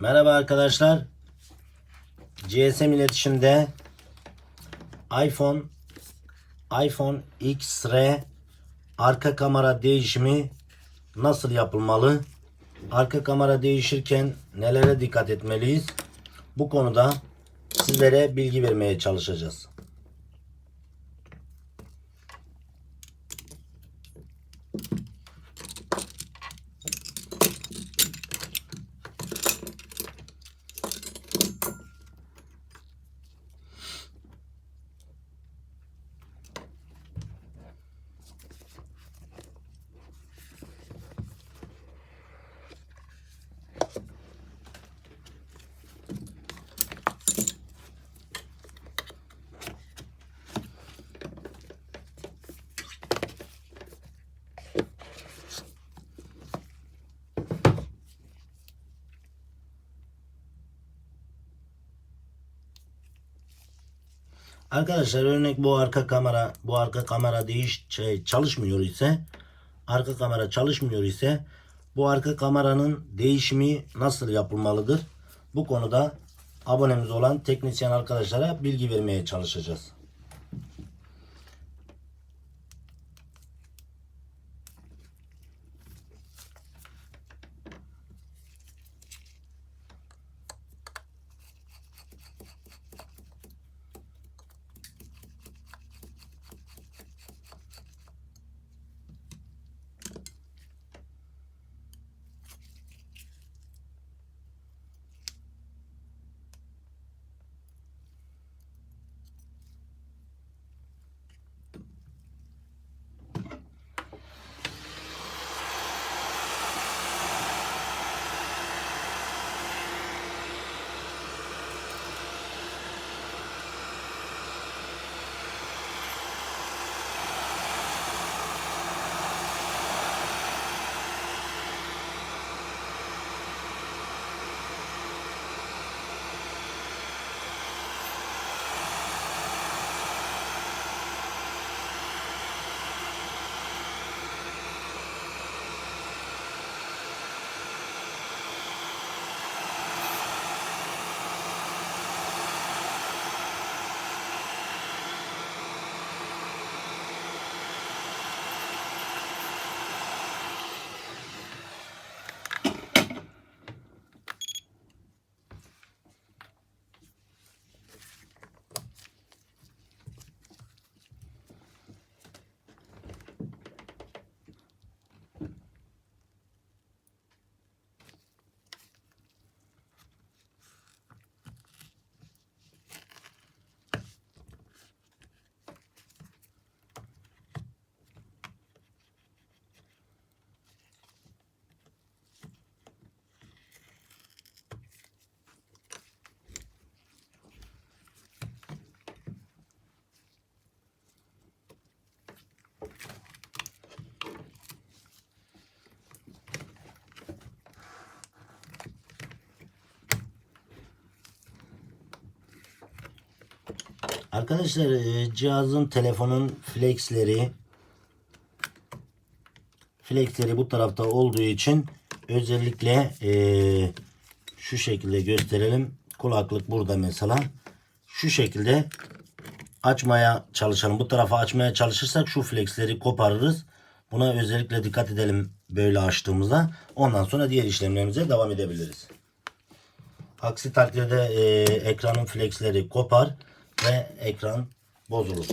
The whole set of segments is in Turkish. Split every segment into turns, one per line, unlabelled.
Merhaba arkadaşlar. GSM iletişimde iPhone iPhone XR arka kamera değişimi nasıl yapılmalı? Arka kamera değişirken nelere dikkat etmeliyiz? Bu konuda sizlere bilgi vermeye çalışacağız. Arkadaşlar örnek bu arka kamera bu arka kamera değiş şey, çalışmıyor ise arka kamera çalışmıyor ise bu arka kameranın değişimi nasıl yapılmalıdır? Bu konuda abonemiz olan teknisyen arkadaşlara bilgi vermeye çalışacağız. Arkadaşlar e, cihazın telefonun flexleri flexleri bu tarafta olduğu için özellikle e, şu şekilde gösterelim. Kulaklık burada mesela. Şu şekilde açmaya çalışalım. Bu tarafa açmaya çalışırsak şu flexleri koparırız. Buna özellikle dikkat edelim böyle açtığımızda. Ondan sonra diğer işlemlerimize devam edebiliriz. Aksi takdirde e, ekranın flexleri kopar ve ekran bozulur.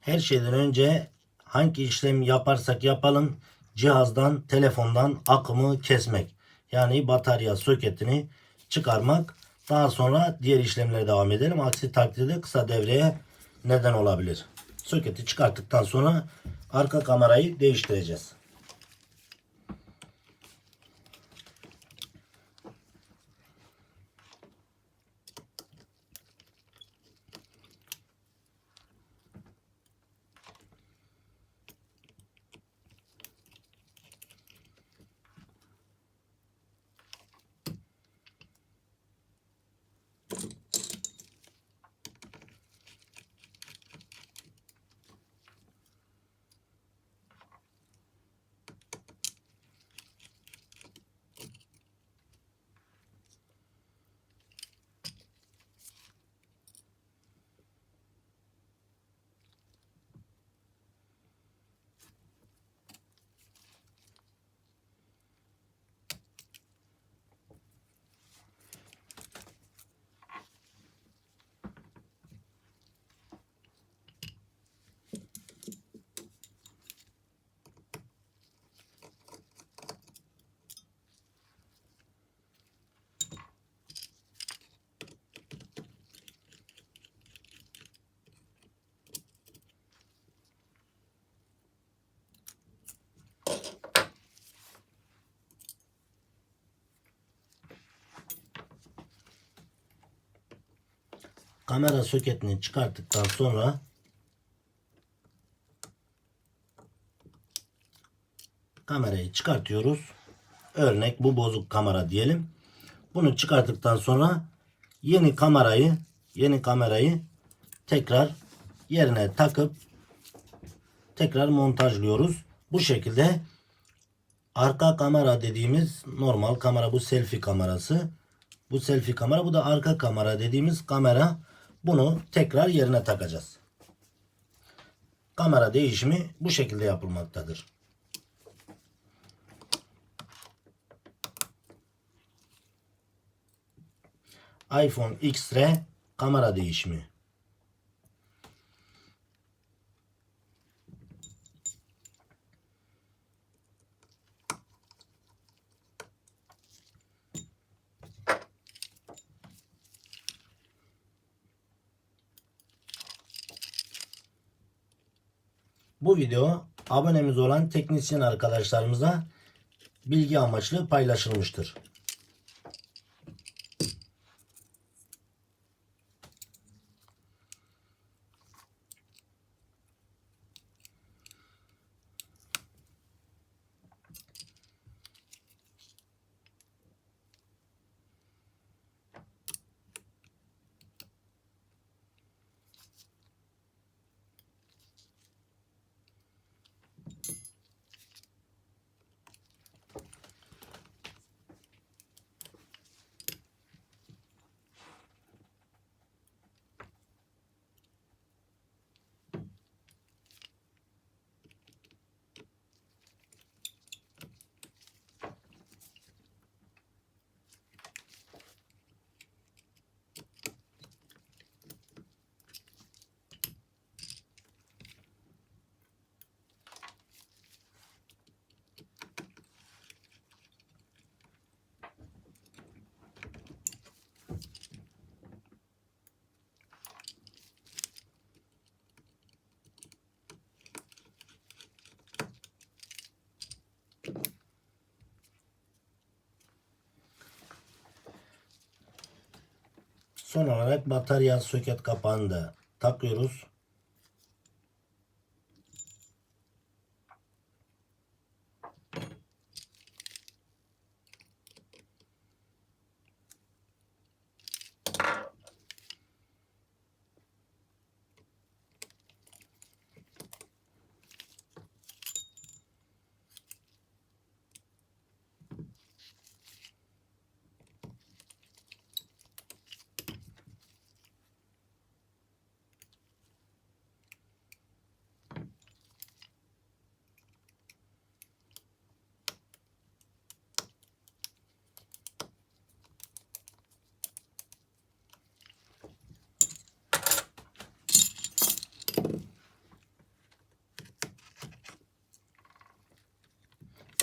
Her şeyden önce hangi işlem yaparsak yapalım cihazdan, telefondan akımı kesmek. Yani batarya soketini çıkarmak. Daha sonra diğer işlemlere devam edelim. Aksi takdirde kısa devreye neden olabilir. Soketi çıkarttıktan sonra arka kamerayı değiştireceğiz. Kamera soketini çıkarttıktan sonra kamerayı çıkartıyoruz. Örnek bu bozuk kamera diyelim. Bunu çıkarttıktan sonra yeni kamerayı yeni kamerayı tekrar yerine takıp tekrar montajlıyoruz. Bu şekilde arka kamera dediğimiz normal kamera bu selfie kamerası. Bu selfie kamera bu da arka kamera dediğimiz kamera. Bunu tekrar yerine takacağız. Kamera değişimi bu şekilde yapılmaktadır. iPhone X-Ray kamera değişimi. Bu video abonemiz olan teknisyen arkadaşlarımıza bilgi amaçlı paylaşılmıştır. Son olarak batarya soket kapağını da takıyoruz.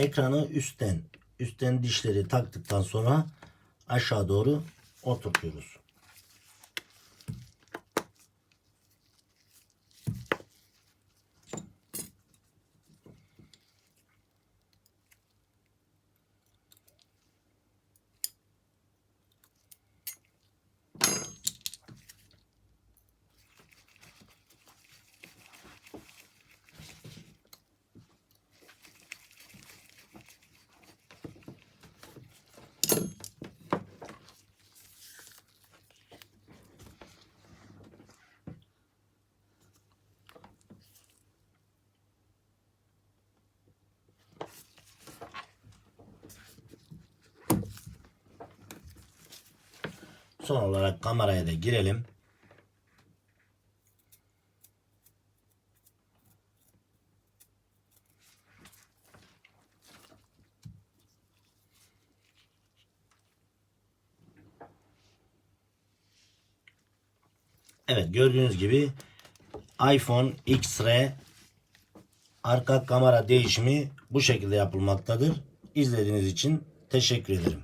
Ekranı üstten üstten dişleri taktıktan sonra aşağı doğru oturtuyoruz. Son olarak kameraya da girelim. Evet gördüğünüz gibi iPhone X-Ray arka kamera değişimi bu şekilde yapılmaktadır. İzlediğiniz için teşekkür ederim.